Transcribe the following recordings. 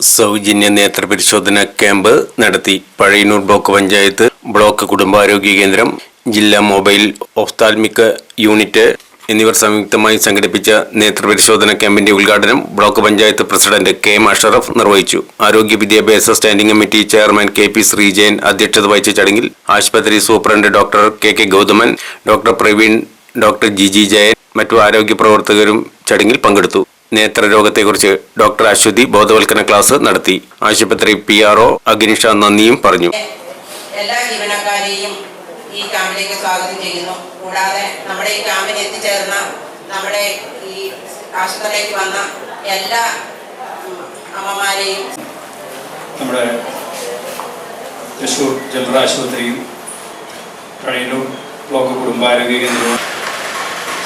സൗജന്യ നേത്രപരിശോധന ക്യാമ്പ് നടത്തി Pazhayannur block panchayat block കുടുംബാരോഗ്യ കേന്ദ്രം ജില്ലാ മൊബൈൽ ഒഫ്താൽമിക് യൂണിറ്റ് എന്നിവർ സംയുക്തമായി സംഘടിപ്പിച്ച നേത്രപരിശോധന ക്യാമ്പിന്റെ ഉദ്ഘാടനം block panchayat president K M Ashraf നിർവഹിച്ചു. ആരോഗ്യ വിദ്യാഭ്യാസ standing committee chairman K P Sreejayan അധ്യക്ഷത വഹിച്ച ചടങ്ങിൽ ആശുപത്രി superintendent doctor K K Gauthaman doctor Praveen doctor G Jayan മറ്റു ആരോഗ്യ പ്രവർത്തകരും ചടങ്ങിൽ പങ്കെടുത്തു. നേത്രരോഗത്തെക്കുറിച്ച് ഡോക്ടർ അശ്വതി ബോധവൽക്കരണ ക്ലാസ് നടത്തി. ആശുപത്രി പി ആർ ഒ അഗ്നിഷ നന്ദിയും പറഞ്ഞു. എല്ലാ ജീവനക്കാരെയും ഈ ക്യാമ്പിലേക്ക് സ്വാഗതം ചെയ്യുന്നു. കൂടാതെ നമ്മുടെ ഈ ക്യാമ്പിൽ എത്തിച്ചേർന്ന നമ്മുടെ ഈ ആശുപത്രിയിലേക്ക് വന്ന എല്ലാ അമ്മമാരെയും നമ്മുടെ തൃശ്ശൂർ ജനറൽ ആശുപത്രിയും കഴിയലൂർ ബ്ലോക്ക് കുടുംബാരോഗ്യ കേന്ദ്രവും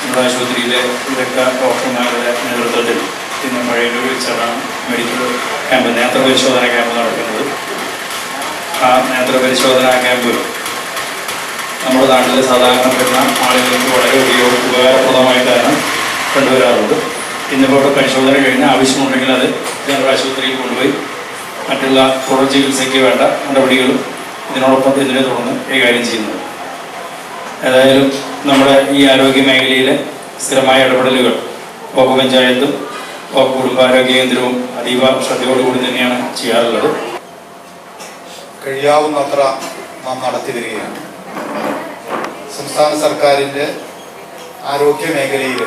നമ്മുടെ ആശുപത്രിയിലെ വിദഗ്ധ ഡോക്ടർമാരുടെ നേതൃത്വത്തിൽ ഇന്ന് പഴയന്നൂർ വെച്ചാണ് മെഡിക്കൽ ക്യാമ്പ് നേത്ര പരിശോധന ക്യാമ്പ് നടക്കുന്നത്. ആ നേത്ര പരിശോധനാ ക്യാമ്പ് നമ്മുടെ നാട്ടിൽ സാധാരണ വരുന്ന ആളുകൾക്ക് വളരെ ഉപയോഗ ഉപകാരപ്രദമായിട്ടാണ് കണ്ടുവരാറുണ്ട് ഇന്നിപ്പോൾ പരിശോധന കഴിഞ്ഞ് ആവശ്യമുണ്ടെങ്കിൽ അത് ജനറൽ ആശുപത്രിയിൽ കൊണ്ടുപോയി മറ്റുള്ള തുടർ ചികിത്സയ്ക്ക് വേണ്ട നടപടികളും ഇതിനോടൊപ്പം ഇതിനെ തുടർന്ന് കൈകാര്യം ചെയ്യുന്നത്. ഏതായാലും നമ്മുടെ ഈ ആരോഗ്യ മേഖലയിലെ സ്ഥിരമായ ഇടപെടലുകൾ. വകുപ്പ് പഞ്ചായത്തും വകുപ്പ് കുടുംബാരോഗ്യ കേന്ദ്രവും അതീവ ശ്രദ്ധയോടുകൂടി തന്നെയാണ് ചെയ്യാറുള്ളത്. കഴിയാവുന്നത്ര നാം നടത്തി വരികയാണ് സംസ്ഥാന സർക്കാരിന്റെ ആരോഗ്യ മേഖലയിൽ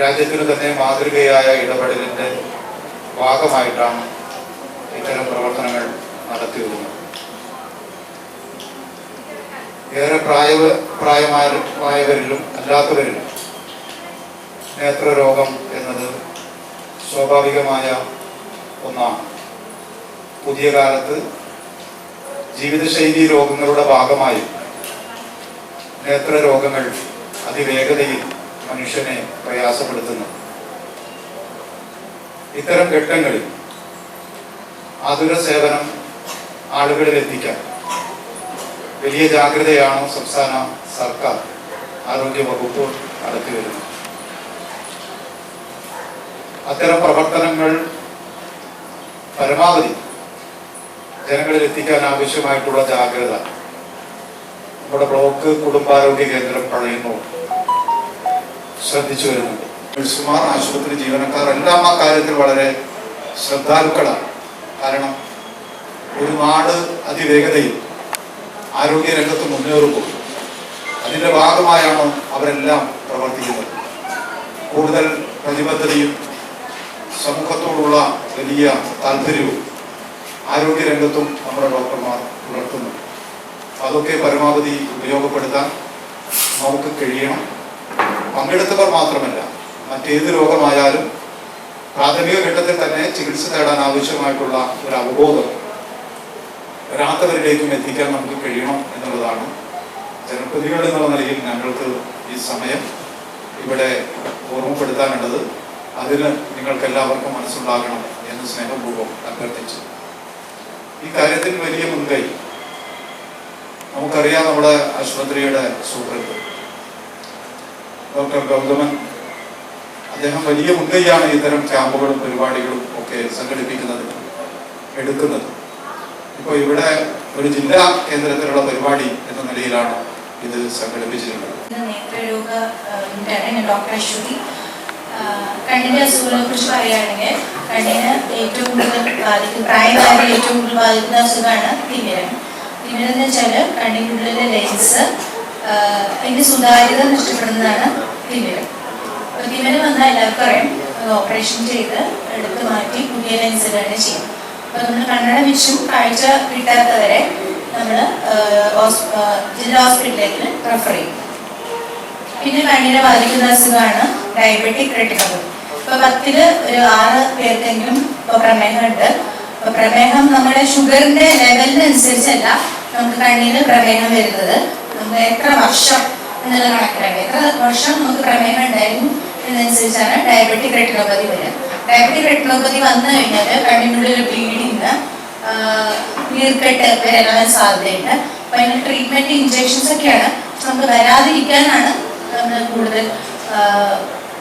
രാജ്യത്തിന് തന്നെ മാതൃകയായ ഇടപെടലിന്റെ ഭാഗമായിട്ടാണ് ഇത്തരം പ്രവർത്തനങ്ങൾ നടത്തി വരുന്നത് ഏറെ പ്രായ പ്രായമായ പ്രായവരിലും അല്ലാത്തവരിലും നേത്രരോഗം എന്നത് സ്വാഭാവികമായ ഒന്നാണ്. പുതിയ കാലത്ത് ജീവിതശൈലി രോഗങ്ങളുടെ ഭാഗമായി നേത്രരോഗങ്ങൾ അതിവേഗതയിൽ മനുഷ്യനെ പ്രയാസപ്പെടുത്തുന്നു. ഇത്തരം ഘട്ടങ്ങളിൽ ആതുര സേവനം ആളുകളിൽ എത്തിക്കാൻ വലിയ ജാഗ്രതയാണ് സംസ്ഥാന സർക്കാർ ആരോഗ്യ വകുപ്പ് നടത്തി വരുന്നത് അത്തരം പ്രവർത്തനങ്ങൾ പരമാവധി ജനങ്ങളിൽ എത്തിക്കാൻ ആവശ്യമായിട്ടുള്ള ജാഗ്രത നമ്മുടെ ബ്ലോക്ക് കുടുംബാരോഗ്യ കേന്ദ്രം പഴയുന്നു ശ്രദ്ധിച്ചു വരുന്നുണ്ട്. നഴ്സുമാർ ആശുപത്രി ജീവനക്കാർ എല്ലാം ആ കാര്യത്തിൽ വളരെ ശ്രദ്ധാലുക്കളാണ്. കാരണം ഒരു നാട് അതിവേഗതയിൽ ആരോഗ്യ രംഗത്ത് മുന്നേറുമ്പോൾ അതിന്റെ ഭാഗമായാണ് അവരെല്ലാം പ്രവർത്തിക്കുന്നത്. കൂടുതൽ പ്രതിബദ്ധതയും സമൂഹത്തോടുള്ള വലിയ താല്പര്യവും ആരോഗ്യരംഗത്തും നമ്മുടെ ഡോക്ടർമാർ പുലർത്തുന്നു. അതൊക്കെ പരമാവധി ഉപയോഗപ്പെടുത്താൻ നമുക്ക് കഴിയണം. പങ്കെടുത്തവർ മാത്രമല്ല മറ്റേത് രോഗമായാലും പ്രാഥമിക ഘട്ടത്തിൽ തന്നെ ചികിത്സ തേടാൻ ആവശ്യമായിട്ടുള്ള ഒരു അവബോധം വരാത്തവരിലേക്കും എത്തിക്കാൻ നമുക്ക് കഴിയണം എന്നുള്ളതാണ് ജനപ്രതിനിധികൾ എന്നുള്ള നിലയിൽ ഞങ്ങൾക്ക് ഈ സമയം ഇവിടെ ഓർമ്മപ്പെടുത്താനുള്ളത്. അതിന് നിങ്ങൾക്ക് എല്ലാവർക്കും മനസ്സുണ്ടാകണം എന്ന് സ്നേഹപൂർവം അഭ്യർത്ഥിച്ചു. ഈ കാര്യത്തിൽ വലിയ മുൻകൈ നമുക്കറിയാം നമ്മുടെ ആശുപത്രിയുടെ സുഹൃത്ത് ഡോക്ടർ ഗൗതമൻ അദ്ദേഹം വലിയ മുൻകൈയാണ് ഇത്തരം ക്യാമ്പുകളും പരിപാടികളും ഒക്കെ സംഘടിപ്പിക്കുന്നത് എടുക്കുന്നത്. ഇപ്പോൾ ഇവിടെ ഒരു ജില്ലാ കേന്ദ്രത്തിലുള്ള പരിപാടി എന്ന നിലയിലാണ് ഇത് സംഘടിപ്പിച്ചിട്ടുള്ളത്. കണ്ണിന് അസുഖങ്ങളെ കുറിച്ച് പറയുകയാണെങ്കിൽ കണ്ണിന് ഏറ്റവും കൂടുതൽ ബാധിക്കും പ്രായമായ ഏറ്റവും കൂടുതൽ ബാധിക്കുന്ന അസുഖമാണ് തിമിരം. തിമിരം എന്ന് വെച്ചാൽ കണ്ണിനുള്ളിലെ ലെൻസ് അതിന്റെ സുതാര്യത നഷ്ടപ്പെടുന്നതാണ് തിമിരം. തിമിരം വന്നാൽ എല്ലാവർക്കും അറിയാം ഓപ്പറേഷൻ ചെയ്ത് എടുത്തു മാറ്റി പുതിയ ലെൻസ് തന്നെ ചെയ്യും നമ്മൾ കണ്ണട വെച്ചും കാഴ്ച കിട്ടാത്തവരെ നമ്മൾ ജില്ലാ ഹോസ്പിറ്റലിലേക്ക് റെഫർ ചെയ്യും. പിന്നെ കണ്ണിനെ ബാധിക്കുന്ന അസുഖമാണ് ഡയബറ്റിക് റെറ്റിനോപ്പതി ഇപ്പൊ പത്തിൽ ഒരു ആറ് പേർക്കെങ്കിലും ഇപ്പൊ പ്രമേഹമുണ്ട്. അപ്പൊ പ്രമേഹം നമ്മുടെ ഷുഗറിന്റെ ലെവലിനനുസരിച്ചല്ല നമുക്ക് കണ്ണിന് പ്രമേഹം വരുന്നത്. നമുക്ക് എത്ര വർഷം എന്നുള്ള കണക്കിലാണ്. എത്ര വർഷം നമുക്ക് പ്രമേഹം ഉണ്ടായിരുന്നു എന്നനുസരിച്ചാണ് ഡയബറ്റിക് റെറ്റിനോപ്പതി വരിക. ഡയബറ്റിക് റെറ്റിനോപ്പതി വന്നു കഴിഞ്ഞാൽ കണ്ണിനുള്ളിൽ ബ്ലീഡിങ് നീർക്കെട്ട് വരാൻ സാധ്യതയുണ്ട്. അപ്പൊ അതിന് ട്രീറ്റ്മെന്റ് ഇഞ്ചെക്ഷൻസ് ഒക്കെയാണ്. നമുക്ക് വരാതിരിക്കാനാണ് നമ്മൾ കൂടുതൽ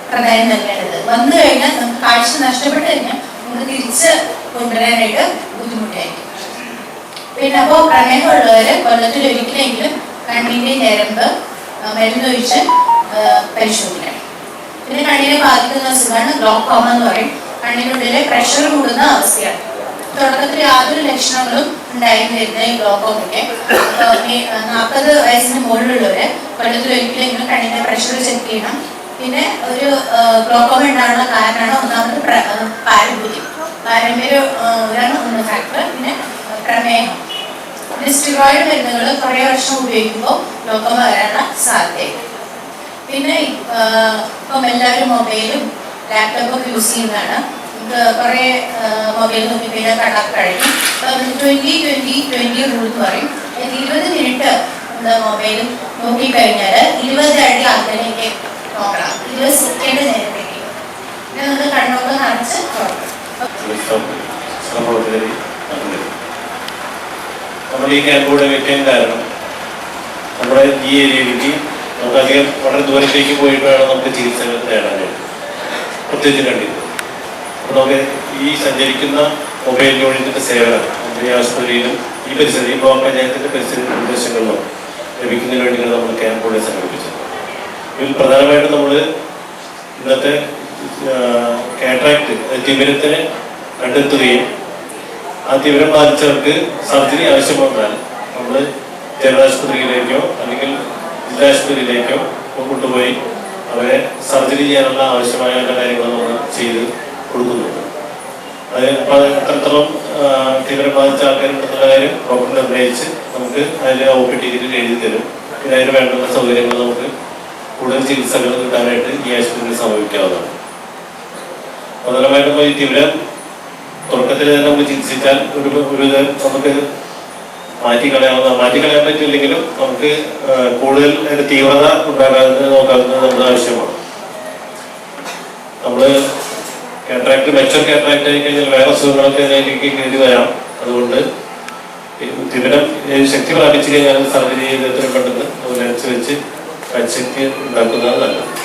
പ്രധാനം നൽകേണ്ടത്. വന്നു കഴിഞ്ഞാൽ നമുക്ക് കാഴ്ച നഷ്ടപ്പെട്ടു കഴിഞ്ഞാൽ നമുക്ക് തിരിച്ച് കൊണ്ടുവരാനായിട്ട് ബുദ്ധിമുട്ടായിരിക്കും. പിന്നെ അപ്പോൾ പ്രമേഹമുള്ളവര് കൊല്ലത്തിൽ ഒരിക്കലെങ്കിലും കണ്ണിന്റെ ഞരമ്പ് മരുന്നൊഴിച്ച് പരിശോധിക്കണം. പിന്നെ കണ്ണിനെ ബാധിക്കുന്ന അസുഖമാണ് ഗ്ലോക്കോമ എന്ന് പറയും. കണ്ണിനുള്ളിലെ പ്രഷർ കൂടുന്ന അവസ്ഥയാണ്. തുടക്കത്തിൽ യാതൊരു ലക്ഷണങ്ങളും ഉണ്ടായിരുന്നിരുന്ന ഈ ഗ്ലോക്കോമയ്ക്ക് നാൽപ്പത് വയസ്സിന് മുകളിലുള്ളവര് കൊല്ലത്തിൽ ഒരിക്കലെങ്കിലും കണ്ണിന്റെ പ്രഷർ ചെക്ക് ചെയ്യണം. പിന്നെ ഒരു ഗ്ലോക്കോമ ഉണ്ടാകാനുള്ള കാരണമാണ് ഒന്നാമത് പാരമ്പര്യം. പാരമ്പര്യം ഒന്ന് ഫാക്ടർ പിന്നെ പ്രമേഹം. പിന്നെ സ്റ്റിറോയിഡ് മരുന്നുകൾ കുറേ വർഷം ഉപയോഗിക്കുമ്പോൾ ഗ്ലോക്കോമ വരാനുള്ള സാധ്യതയുണ്ട്. പിന്നെ ഇപ്പം എല്ലാവരും മൊബൈലും ലാപ്ടോപ്പൊക്കെ യൂസ് ചെയ്യുന്നതാണ്. നമുക്ക് കുറേ മൊബൈൽ നോക്കിക്കഴിഞ്ഞാൽ കണ്ടാൽ കഴിയും ട്വന്റി ട്വന്റി ട്വന്റി റൂൾ എന്ന് പറയും. ഇരുപത് മിനിറ്റ് എന്താ മൊബൈലും നോക്കി നോക്കിക്കഴിഞ്ഞാൽ ഇരുപത് അടി അകലേക്ക് നോക്കണം. ഇരുപത് സെക്കൻഡ് നേരത്തേക്ക്. പിന്നെ നമ്മൾ കണ്ണൊക്കെ നിറച്ച് നമ്മൾ ഈ ക്യാമ്പൂടെ വെക്കാൻ കാരണം നമ്മുടെ ഈ ഏരിയയിലേക്ക് നമുക്ക് വളരെ ദൂരത്തേക്ക് പോയിട്ട് വേണം നമുക്ക് ചികിത്സകൾ നേടാനായിട്ട് പ്രത്യേകിച്ച് കണ്ടിരുന്നത്. അപ്പോൾ നമുക്ക് ഈ സഞ്ചരിക്കുന്ന മൊബൈൽ യൂണിറ്റിന്റെ സേവനം നമ്മുടെ ആശുപത്രിയിലും ഈ പരിസരം ഈ ബ്ലോക്ക് പഞ്ചായത്തിന്റെ പരിസര പ്രദേശങ്ങളിലും ലഭിക്കുന്നതിന് വേണ്ടിയാണ് നമ്മൾ ക്യാമ്പുകളെ സംഘടിപ്പിച്ചത്. ഇതിൽ പ്രധാനമായിട്ടും നമ്മൾ ഇന്നത്തെ കാട്രാക്ട് തിമിരത്തിനെ കണ്ടെത്തുകയും ആ തിമിരം ബാധിച്ചവർക്ക് സർജറി ആവശ്യം വന്നാൽ നമ്മൾ ജനറാശുപത്രിയിലേക്കോ അല്ലെങ്കിൽ ആശുപത്രിയിലേക്കോ കൊണ്ടുപോയി അവരെ സർജറി ചെയ്യാനുള്ള ആവശ്യമായ എല്ലാ കാര്യങ്ങളും നമ്മൾ ചെയ്ത് കൊടുക്കുന്നുണ്ട്. അത് എത്രത്തോളം തീവ്രം ബാധിച്ച ആൾക്കാരുണ്ടെന്നുള്ള കാര്യം ഡോക്ടർ നിർണയിച്ച് നമുക്ക് അതിന് ഒ പി ടിക്കറ്റ് എഴുതി തരും. പിന്നെ അതിന് വേണ്ടുന്ന സൗകര്യങ്ങൾ നമുക്ക് കൂടുതൽ ചികിത്സകൾ കിട്ടാനായിട്ട് ഈ ആശുപത്രിയിൽ സമീപിക്കാവുന്നതാണ് പ്രധാനമായിട്ടും ഈ തീവ്രം തുടക്കത്തിൽ തന്നെ നമുക്ക് ചികിത്സിച്ചാൽ ഒരു ഒരു നമുക്ക് മാറ്റിക്കളയാവുന്ന മാറ്റിക്കളയാൻ പറ്റില്ലെങ്കിലും നമുക്ക് കൂടുതൽ അതിന്റെ തീവ്രത ഉണ്ടാകാതെ നോക്കാവുന്നത് നമ്മുടെ ആവശ്യമാണ്. നമ്മൾ കാറ്ററാക്ട് മെച്ചർ കാറ്ററാക്ട് ആയി കഴിഞ്ഞാൽ വേറെ അസുഖങ്ങളൊക്കെ അതിലേക്ക് കയറി വരാം. അതുകൊണ്ട് തിമിരം ശക്തി പ്രാപിച്ചു കഴിഞ്ഞാൽ സർജറി ചെയ്ത് എത്രയും പെട്ടെന്ന് ഒരു ലെൻസ് വെച്ച് കാഴ്ചശക്തി ഉണ്ടാക്കുന്നതാണ് നല്ലത്.